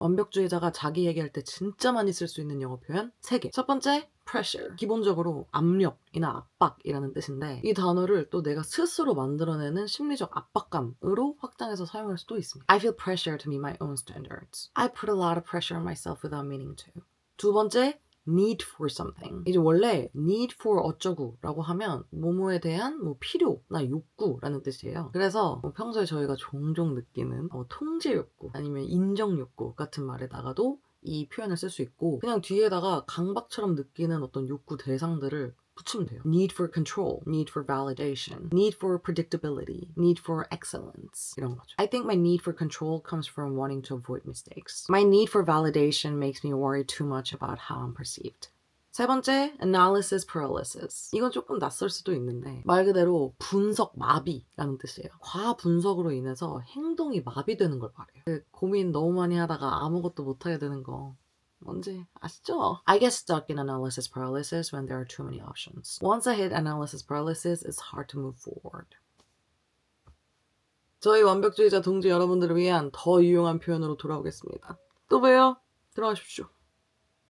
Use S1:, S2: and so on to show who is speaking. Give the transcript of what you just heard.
S1: 완벽주의자가 자기 얘기할 때 진짜 많이 쓸 수 있는 영어 표현 3개. 첫 번째, pressure. 기본적으로 압력이나 압박이라는 뜻인데 이 단어를 또 내가 스스로 만들어내는 심리적 압박감으로 확장해서 사용할 수도 있습니다. I feel pressure to meet my own standards. I put a lot of pressure on myself without meaning to. 두 번째, need for something. 이제 원래 need for 어쩌구라고 하면 뭐뭐에 대한 뭐 필요나 욕구라는 뜻이에요. 그래서 뭐 평소에 저희가 종종 느끼는 어, 통제 욕구 아니면 인정 욕구 같은 말에다가도 이 표현을 쓸 수 있고 그냥 뒤에다가 강박처럼 느끼는 어떤 욕구 대상들을 붙이면 돼요. Need for control, need for validation, need for predictability, need for excellence 이런 거죠. I think my need for control comes from wanting to avoid mistakes. My need for validation makes me worry too much about how I'm perceived. 세 번째, analysis paralysis. 이건 조금 낯설 수도 있는데 말 그대로 분석 마비라는 뜻이에요. 과 분석으로 인해서 행동이 마비되는 걸 말해요. 그 고민 너무 많이 하다가 아무것도 못하게 되는 거 뭔지 아시죠? I get stuck in analysis paralysis when there are too many options. Once I hit analysis paralysis, it's hard to move forward. 저희 완벽주의자 동지 여러분들을 위한 더 유용한 표현으로 돌아오겠습니다. 또 봬요. 들어가십시오.